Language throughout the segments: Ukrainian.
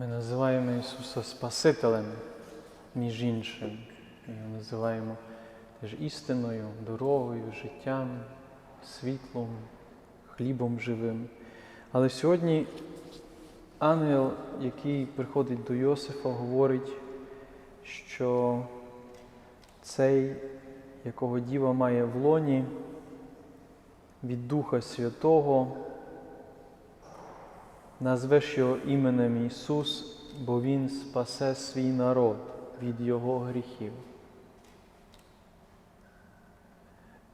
Ми називаємо Ісуса Спасителем, між іншим. Ми його називаємо теж істиною, дорогою, життям, світлом, хлібом живим. Але сьогодні ангел, який приходить до Йосифа, говорить, що цей, якого діва має в лоні, від Духа Святого, назвеш його іменем Ісус, бо Він спасе свій народ від Його гріхів.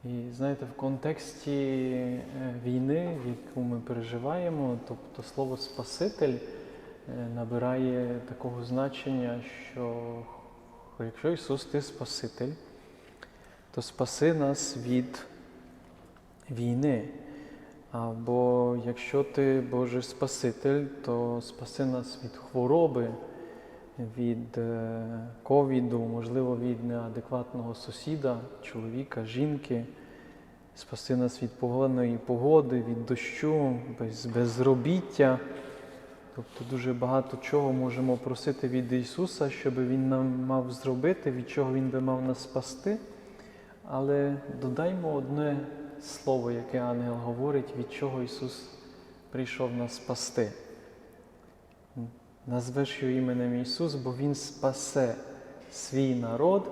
І знаєте, в контексті е, війни, яку ми переживаємо, тобто слово Спаситель е, набирає такого значення, що якщо Ісус ти Спаситель, то спаси нас від війни. Або якщо ти Божий Спаситель, то спаси нас від хвороби, від е, ковіду, можливо, від неадекватного сусіда, чоловіка, жінки, спаси нас від поганої погоди, від дощу, без, безробіття. Тобто дуже багато чого можемо просити від Ісуса, щоб Він нам мав зробити, від чого Він би мав нас спасти. Але додаймо одне слово, яке ангел говорить, від чого Ісус прийшов нас спасти. Назвеш його іменем Ісус, бо Він спасе свій народ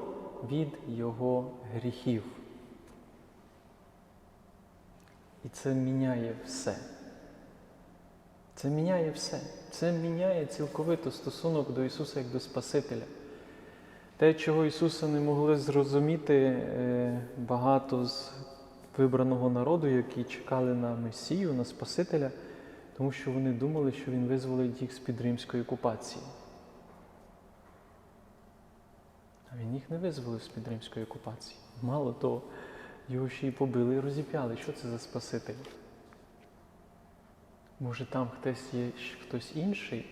від Його гріхів. І це міняє все. Це міняє все. Це міняє цілковито стосунок до Ісуса як до Спасителя. Те, чого Ісуса не могли зрозуміти е, багато з вибраного народу, які чекали на Месію, на Спасителя, тому що вони думали, що Він визволить їх з-під римської окупації. А він їх не визволив з-під римської окупації. Мало того, його ще й побили і розіп'яли. Що це за Спаситель? Може, там хтось є хтось інший?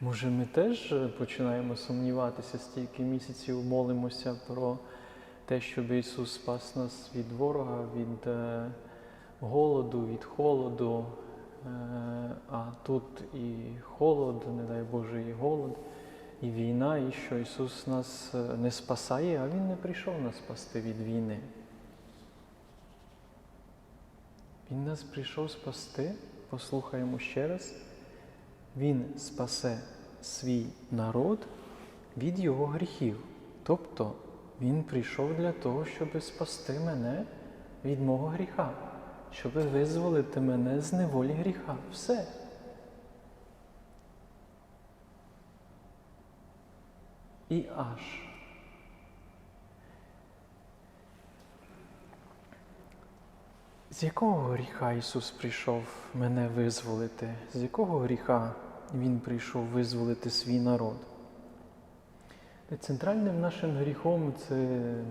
Може, ми теж починаємо сумніватися, стільки місяців молимося про те, щоб Ісус спас нас від ворога, від е, голоду, від холоду, е, а тут і холод, не дай Боже, і голод, і війна, і що Ісус нас е, не спасає, а Він не прийшов нас спасти від війни. Він нас прийшов спасти, послухаємо ще раз. Він спасе свій народ від його гріхів. Тобто Він прийшов для того, щоб спасти мене від мого гріха, щоб визволити мене з неволі гріха. Все. І аж. З якого гріха Ісус прийшов мене визволити? З якого гріха Він прийшов визволити свій народ? Центральним нашим гріхом це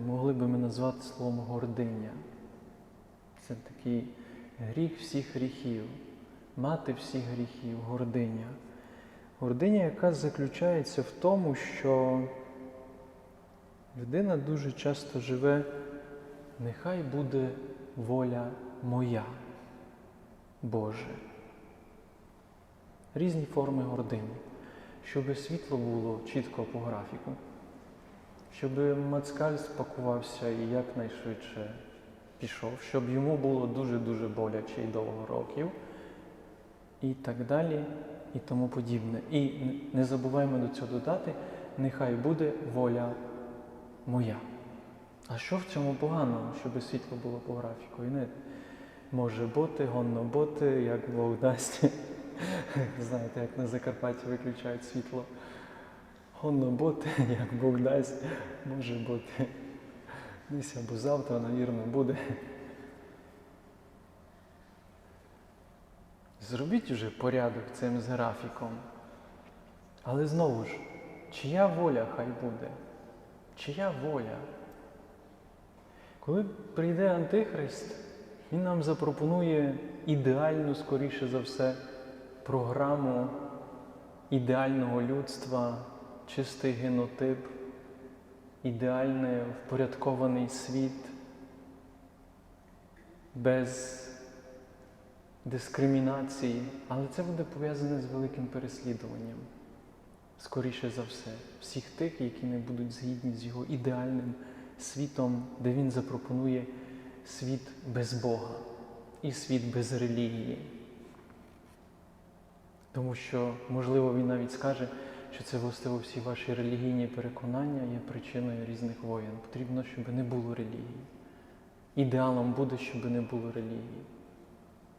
могли би ми назвати словом гординя. Це такий гріх всіх гріхів, мати всіх гріхів, гординя. Гординя, яка заключається в тому, що людина дуже часто живе, нехай буде воля моя, Боже. Різні форми гордині, щоб світло було чітко по графіку, щоб мацкаль спакувався і якнайшвидше пішов, щоб йому було дуже-дуже боляче і довго років, і так далі, і тому подібне. І не забуваємо до цього додати, нехай буде воля моя. А що в цьому поганого, щоб світло було по графіку? І не може бути, гонно бути, як Бог дасть. Знаєте, як на Закарпатті виключають світло. Гонно бути, як Бог дасть, може бути. Десь або завтра, навірно, буде. Зробіть вже порядок цим з графіком. Але знову ж, чия воля хай буде? Чия воля? Коли прийде Антихрист, він нам запропонує ідеальну, скоріше за все, програму ідеального людства, чистий генотип, ідеальний впорядкований світ, без дискримінації, але це буде пов'язане з великим переслідуванням. скоріше за все, всіх тих, які не будуть згідні з його ідеальним світом, де він запропонує світ без Бога і світ без релігії. Тому що, можливо, він навіть скаже, що це властиво всі ваші релігійні переконання є причиною різних воєн. Потрібно, щоб не було релігії. Ідеалом буде, щоб не було релігії.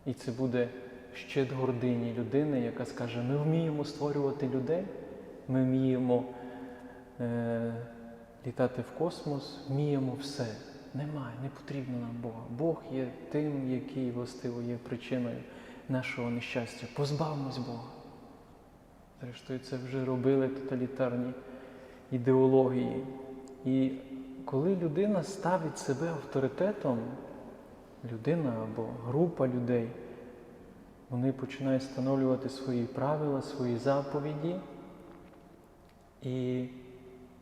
І це буде щит гордині людини, яка скаже, ми вміємо створювати людей, ми вміємо е, літати в космос, вміємо все. Немає, не потрібно нам Бога. Бог є тим, який властиво є причиною нашого нещастя. Позбавмось Бога. Зрештою, це вже робили тоталітарні ідеології. І коли людина ставить себе авторитетом, людина або група людей, вони починають встановлювати свої правила, свої заповіді і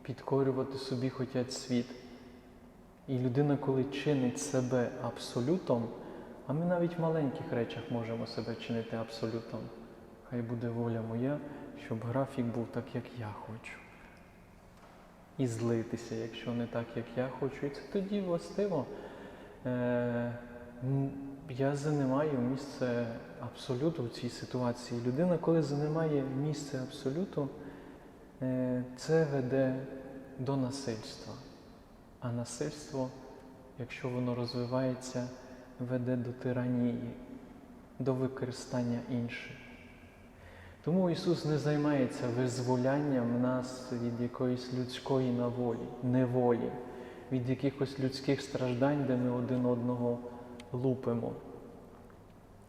підкорювати собі хотять світ. І людина, коли чинить себе абсолютом, а ми навіть в маленьких речах можемо себе чинити абсолютом. Хай буде воля моя, щоб графік був так, як я хочу. І злитися, якщо не так, як я хочу. І це тоді властиво. Е, я занимаю місце абсолюту в цій ситуації. Людина, коли занимає місце абсолюту, е, це веде до насильства. А насильство, якщо воно розвивається, веде до тиранії, до використання інших. Тому Ісус не займається визволянням нас від якоїсь людської наволі, неволі, від якихось людських страждань, де ми один одного лупимо.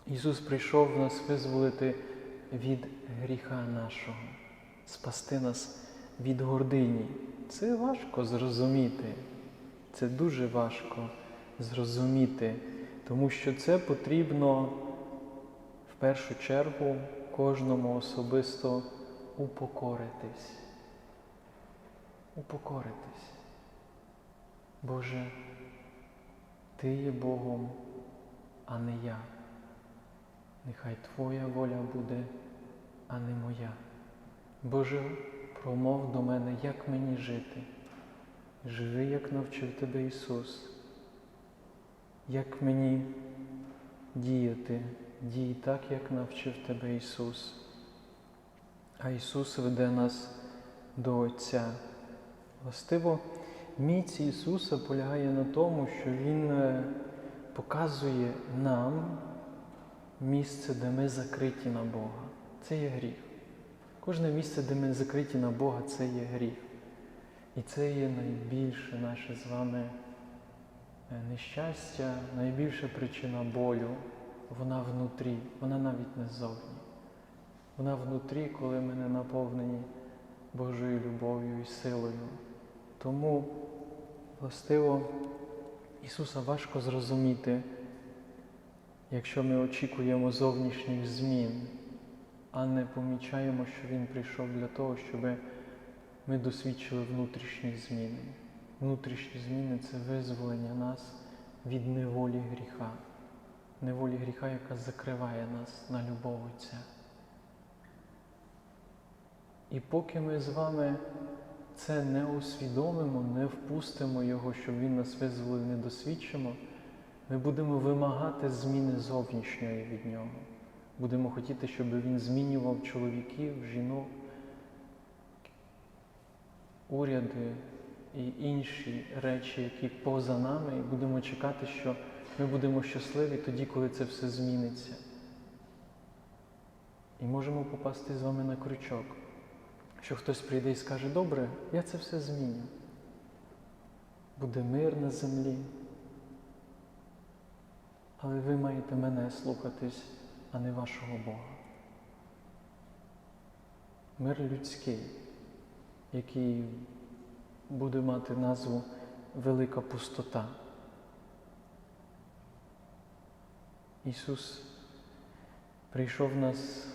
Ісус прийшов нас визволити від гріха нашого, спасти нас від гордині. Це важко зрозуміти. Це дуже важко зрозуміти, тому що це потрібно в першу чергу кожному особисто упокоритись. Упокоритись. Боже, Ти є Богом, а не я. Нехай Твоя воля буде, а не моя. Боже, промов до мене, як мені жити. Живи, як навчив тебе Ісус. Як мені діяти, дій так, як навчив тебе Ісус. А Ісус веде нас до Отця. Властиво, міць Ісуса полягає на тому, що Він е, показує нам місце, де ми закриті на Бога. Це є гріх. Кожне місце, де ми закриті на Бога, це є гріх. І це є найбільше наше з вами нещастя, найбільша причина болю. Вона внутрі, вона навіть не ззовні. Вона внутрі, коли ми не наповнені Божою любов'ю і силою. Тому, властиво, Ісуса важко зрозуміти, якщо ми очікуємо зовнішніх змін, а не помічаємо, що Він прийшов для того, щоб ми досвідчили внутрішні зміни. Внутрішні зміни це визволення нас від неволі гріха, неволі гріха, яка закриває нас на любов Отця. І поки ми з вами це не усвідомимо, не впустимо Його, щоб Він нас визволив, не досвідчимо, ми будемо вимагати зміни зовнішньої від Нього. Будемо хотіти, щоб Він змінював чоловіків, жінок, уряди і інші речі, які поза нами, і будемо чекати, що ми будемо щасливі тоді, коли це все зміниться. І можемо попасти з вами на крючок, що хтось прийде і скаже, добре, я це все зміню. Буде мир на землі. Але ви маєте мене слухатись, а не вашого Бога. Мир людський, який буде мати назву Велика пустота. Ісус прийшов нас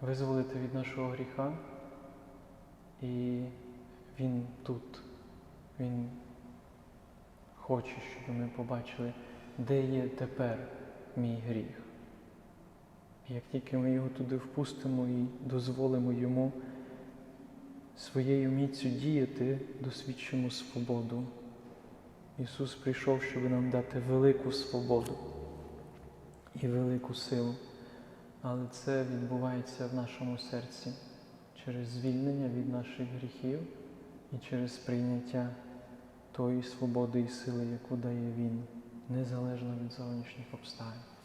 визволити від нашого гріха, і Він тут, Він хоче, щоб ми побачили, де є тепер мій гріх. Як тільки ми його туди впустимо і дозволимо йому своєю міцю діяти досвідчимо свободу. Ісус прийшов, щоб нам дати велику свободу і велику силу. Але це відбувається в нашому серці через звільнення від наших гріхів і через прийняття тої свободи і сили, яку дає Він, незалежно від зовнішніх обставин.